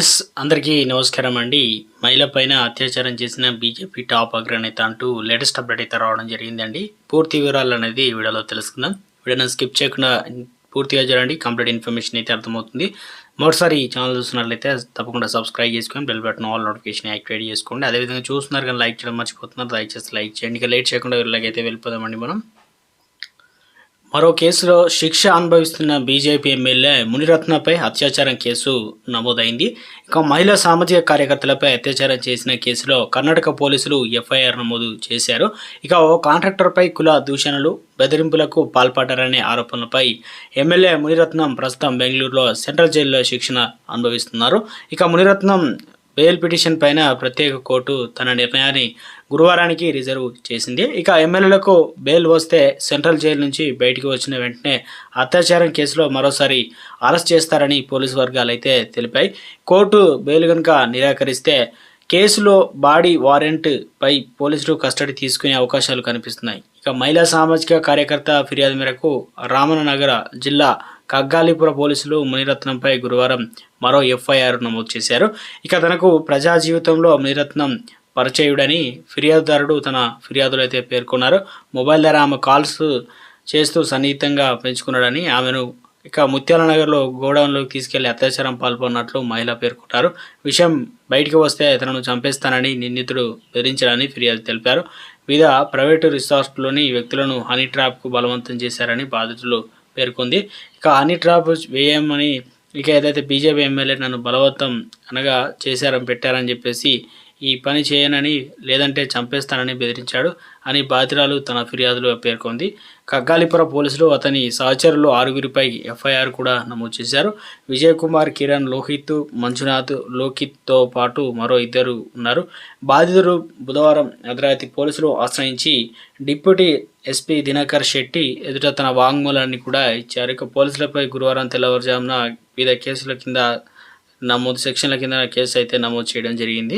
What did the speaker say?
Friends అందరికీ నమస్కారం అండి. మహిళ పైన అత్యాచారం చేసిన బీజేపీ టాప్ అగ్రనేత అంటూ లేటెస్ట్ అప్డేట్ అయితే రావడం జరిగిందండి. పూర్తి వివరాలు అనేది వీడియోలో తెలుసుకుందాం. వీడియోని స్కిప్ చేయకుండా పూర్తిగా చూడండి. కంప్లీట్ ఇన్ఫర్మేషన్ అయితే అర్థమవుతుంది. మరోసారి ఈ ఛానల్ చూస్తున్నట్లయితే తప్పకుండా సబ్స్క్రైబ్ చేసుకొని bell button all notification activate చేసుకోండి. అదేవిధంగా చూస్తున్నారు కానీ లైక్ చేయడం మర్చిపోతున్నారు దయచేసి లైక్ చేయండి. ఇక లేట్ చేయకుండా వీళ్ళకైతే వెళ్ళిపోదామండి మనం. మరో కేసులో శిక్ష అనుభవిస్తున్న బీజేపీ ఎమ్మెల్యే మునిరత్నపై అత్యాచారం కేసు నమోదైంది. ఇక మహిళా సామాజిక కార్యకర్తలపై అత్యాచారం చేసిన కేసులో కర్ణాటక పోలీసులు ఎఫ్ఐఆర్ నమోదు చేశారు. ఇక ఓ కాంట్రాక్టర్పై కుల దూషణలు బెదిరింపులకు పాల్పడ్డారనే ఆరోపణలపై ఎమ్మెల్యే మునిరత్నం ప్రస్తుతం బెంగళూరులో సెంట్రల్ జైల్లో శిక్షణ అనుభవిస్తున్నారు. ఇక మునిరత్నం బెయిల్ పిటిషన్ పైన ప్రత్యేక కోర్టు తన నిర్ణయాన్ని గురువారానికి రిజర్వ్ చేసింది. ఇక ఎమ్మెల్యేలకు బెయిల్ వస్తే సెంట్రల్ జైలు నుంచి బయటికి వచ్చిన వెంటనే అత్యాచారం కేసులో మరోసారి అరెస్ట్ చేస్తారని పోలీసు వర్గాలు అయితే తెలిపాయి. కోర్టు బెయిల్ కనుక నిరాకరిస్తే కేసులో బాడీ వారెంట్ పై పోలీసులు కస్టడీ తీసుకునే అవకాశాలు కనిపిస్తున్నాయి. ఇక మహిళా సామాజిక కార్యకర్త ఫిర్యాదు మేరకు రామనగర జిల్లా కగ్గాలిపుర పోలీసులు మునిరత్నంపై గురువారం మరో ఎఫ్ఐఆర్ నమోదు చేశారు. ఇక తనకు ప్రజా జీవితంలో మునిరత్నం పరిచయుడని ఫిర్యాదుదారుడు తన ఫిర్యాదులు అయితే పేర్కొన్నారు. మొబైల్ ద్వారా ఆమె కాల్స్ చేస్తూ సన్నిహితంగా పెంచుకున్నాడని ఆమెను ఇక ముత్యాల నగర్లో గోడౌన్లోకి తీసుకెళ్ళి అత్యాచారం పాల్పడినట్లు మహిళ పేర్కొన్నారు. విషయం బయటికి వస్తే తనను చంపేస్తానని నిందితుడు బెదిరించాడని ఫిర్యాదు తెలిపారు. వివిధ ప్రైవేటు రిసార్ట్లోని వ్యక్తులను హనీ ట్రాప్కు బలవంతం చేశారని బాధితులు పేర్కొంది. ఇక హనీ ట్రాప్ వేయమని ఇక ఏదైతే బీజేపీ ఎమ్మెల్యే నన్ను బలవంతం అనగా చేశారని పెట్టారని చెప్పేసి ఈ పని చేయనని లేదంటే చంపేస్తానని బెదిరించాడు అని బాధితురాలు తన ఫిర్యాదులో పేర్కొంది. కగ్గాలిపుర పోలీసులు అతని సహచరులు ఆరుగురిపై ఎఫ్ఐఆర్ కూడా నమోదు చేశారు. విజయ్ కుమార్ కిరణ్ లోహిత్ మంజునాథ్ లోకిత్తో పాటు మరో ఇద్దరు ఉన్నారు. బాధితుడు బుధవారం అర్ధరాత్రి పోలీసులు ఆశ్రయించి డిప్యూటీ ఎస్పీ దినకర్ శెట్టి ఎదుట తన వాంగ్మూలాన్ని కూడా ఇచ్చారు. ఇక పోలీసులపై గురువారం తెల్లవారుజామున వివిధ కేసుల కింద నమోదు సెక్షన్ల కింద కేసు అయితే నమోదు చేయడం జరిగింది.